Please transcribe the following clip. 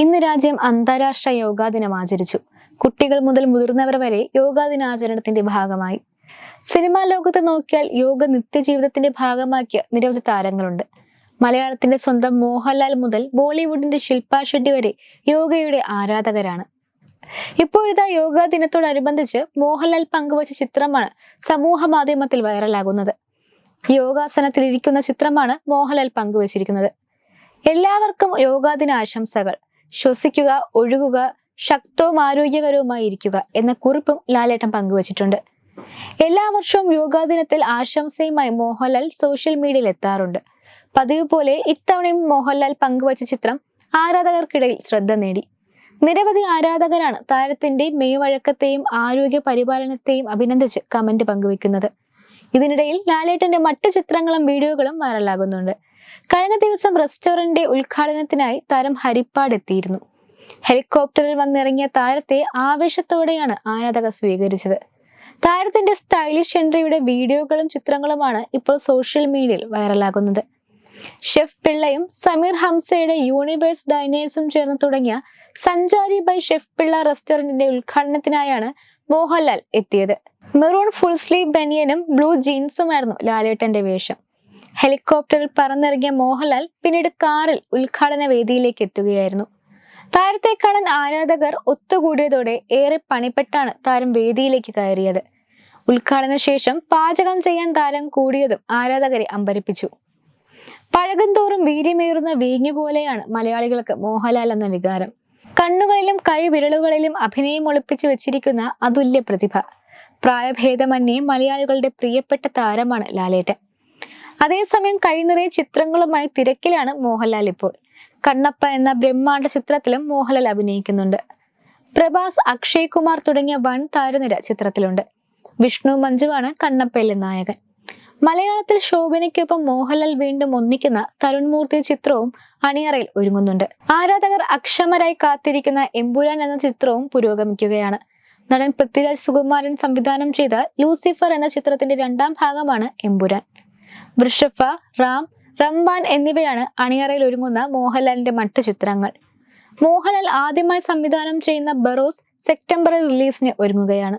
ഇന്ന് രാജ്യം അന്താരാഷ്ട്ര യോഗാ ദിനം ആചരിച്ചു. കുട്ടികൾ മുതൽ മുതിർന്നവർ വരെ യോഗാ ദിനാചരണത്തിന്റെ ഭാഗമായി. സിനിമാ ലോകത്ത് നോക്കിയാൽ യോഗ നിത്യജീവിതത്തിന്റെ ഭാഗമാക്കിയ നിരവധി താരങ്ങളുണ്ട്. മലയാളത്തിന്റെ സ്വന്തം മോഹൻലാൽ മുതൽ ബോളിവുഡിന്റെ ശില്പ ഷെട്ടി വരെ യോഗയുടെ ആരാധകരാണ്. ഇപ്പോഴിതാ യോഗാ ദിനത്തോടനുബന്ധിച്ച് മോഹൻലാൽ പങ്കുവച്ച ചിത്രമാണ് സമൂഹ മാധ്യമത്തിൽ വൈറലാകുന്നത്. യോഗാസനത്തിൽ ഇരിക്കുന്ന ചിത്രമാണ് മോഹൻലാൽ പങ്കുവച്ചിരിക്കുന്നത്. എല്ലാവർക്കും യോഗാ ദിന ആശംസകൾ ശ്വസിക്കുക ഒഴുകുക ശക്തവും ആരോഗ്യകരവുമായി ഇരിക്കുക എന്ന കുറിപ്പും ലാലേട്ടൻ പങ്കുവച്ചിട്ടുണ്ട്. എല്ലാ വർഷവും യോഗാ ദിനത്തിൽ ആശംസയുമായി മോഹൻലാൽ സോഷ്യൽ മീഡിയയിൽ എത്താറുണ്ട്. പതിവ് പോലെ ഇത്തവണയും മോഹൻലാൽ പങ്കുവച്ച ചിത്രം ആരാധകർക്കിടയിൽ ശ്രദ്ധ നേടി. നിരവധി ആരാധകരാണ് താരത്തിന്റെ മെയ്വഴക്കത്തെയും ആരോഗ്യ പരിപാലനത്തെയും അഭിനന്ദിച്ച് കമന്റ് പങ്കുവെക്കുന്നത് ഇതിനിടയിൽ ലാലേട്ടന്റെ മറ്റു ചിത്രങ്ങളും വീഡിയോകളും വൈറലാകുന്നുണ്ട്. കഴിഞ്ഞ ദിവസം റെസ്റ്റോറന്റിന്റെ ഉദ്ഘാടനത്തിനായി താരം ഹരിപ്പാട് എത്തിയിരുന്നു. ഹെലികോപ്റ്ററിൽ വന്നിറങ്ങിയ താരത്തെ ആവേശത്തോടെയാണ് ആരാധകർ സ്വീകരിച്ചത്. താരത്തിന്റെ സ്റ്റൈലിഷ് എൻട്രിയുടെ വീഡിയോകളും ചിത്രങ്ങളുമാണ് ഇപ്പോൾ സോഷ്യൽ മീഡിയയിൽ വൈറലാകുന്നത്. ഷെഫ് പിള്ളയും സമീർ ഹംസയുടെ യൂണിവേഴ്സ് ഡൈനേഴ്സും ചേർന്ന് തുടങ്ങിയ സഞ്ചാരി ബൈ ഷെഫ് പിള്ള റെസ്റ്റോറന്റിന്റെ ഉദ്ഘാടനത്തിനായാണ് മോഹൻലാൽ എത്തിയത്. മെറൂൺ ഫുൾ സ്ലീവ് ബനിയനും ബ്ലൂ ജീൻസുമായിരുന്നു ലാലേട്ടന്റെ വേഷം. ഹെലികോപ്റ്ററിൽ പറന്നിറങ്ങിയ മോഹൻലാൽ പിന്നീട് കാറിൽ ഉദ്ഘാടന വേദിയിലേക്ക് എത്തുകയായിരുന്നു. താരത്തെ കാണാൻ ആരാധകർ ഒത്തുകൂടിയതോടെ ഏറെ പണിപ്പെട്ടാണ് താരം വേദിയിലേക്ക് കയറിയത്. ഉദ്ഘാടന ശേഷം പാചകം ചെയ്യാൻ താരം കൂടിയതും ആരാധകരെ അമ്പരിപ്പിച്ചു. പഴകും തോറും വീര്യമേറുന്ന വീഞ്ഞു പോലെയാണ് മലയാളികൾക്ക് മോഹൻലാൽ എന്ന വികാരം. കണ്ണുകളിലും കൈവിരലുകളിലും അഭിനയം ഒളിപ്പിച്ചു വെച്ചിരിക്കുന്ന അതുല്യ പ്രതിഭ. പ്രായഭേദമന്യേ മലയാളികളുടെ പ്രിയപ്പെട്ട താരമാണ് ലാലേട്ടൻ. അതേസമയം കൈനിറയെ ചിത്രങ്ങളുമായി തിരക്കിലാണ് മോഹൻലാൽ ഇപ്പോൾ. കണ്ണപ്പ എന്ന ബ്രഹ്മാണ്ഡ ചിത്രത്തിലും മോഹൻലാൽ അഭിനയിക്കുന്നുണ്ട്. പ്രഭാസ് അക്ഷയ് കുമാർ തുടങ്ങിയ വൻ താരനിര ചിത്രത്തിലുണ്ട്. വിഷ്ണു മഞ്ജുവാണ് കണ്ണപ്പയിലെ നായകൻ. മലയാളത്തിൽ ശോഭനയ്ക്കൊപ്പം മോഹൻലാൽ വീണ്ടും ഒന്നിക്കുന്ന തരുൺമൂർത്തി ചിത്രവും അണിയറയിൽ ഒരുങ്ങുന്നുണ്ട്. ആരാധകർ അക്ഷമരായി കാത്തിരിക്കുന്ന എമ്പുരാൻ എന്ന ചിത്രവും പുരോഗമിക്കുകയാണ്. നടൻ പൃഥ്വിരാജ് സുകുമാരൻ സംവിധാനം ചെയ്ത ലൂസിഫർ എന്ന ചിത്രത്തിന്റെ രണ്ടാം ഭാഗമാണ് എമ്പുരാൻ. വൃഷഭ റാം റംബാൻ എന്നിവയാണ് അണിയറയിൽ ഒരുങ്ങുന്ന മോഹൻലാലിന്റെ മറ്റു ചിത്രങ്ങൾ. മോഹൻലാൽ ആദ്യമായി സംവിധാനം ചെയ്യുന്ന ബറോസ് സെപ്റ്റംബറിൽ റിലീസിന് ഒരുങ്ങുകയാണ്.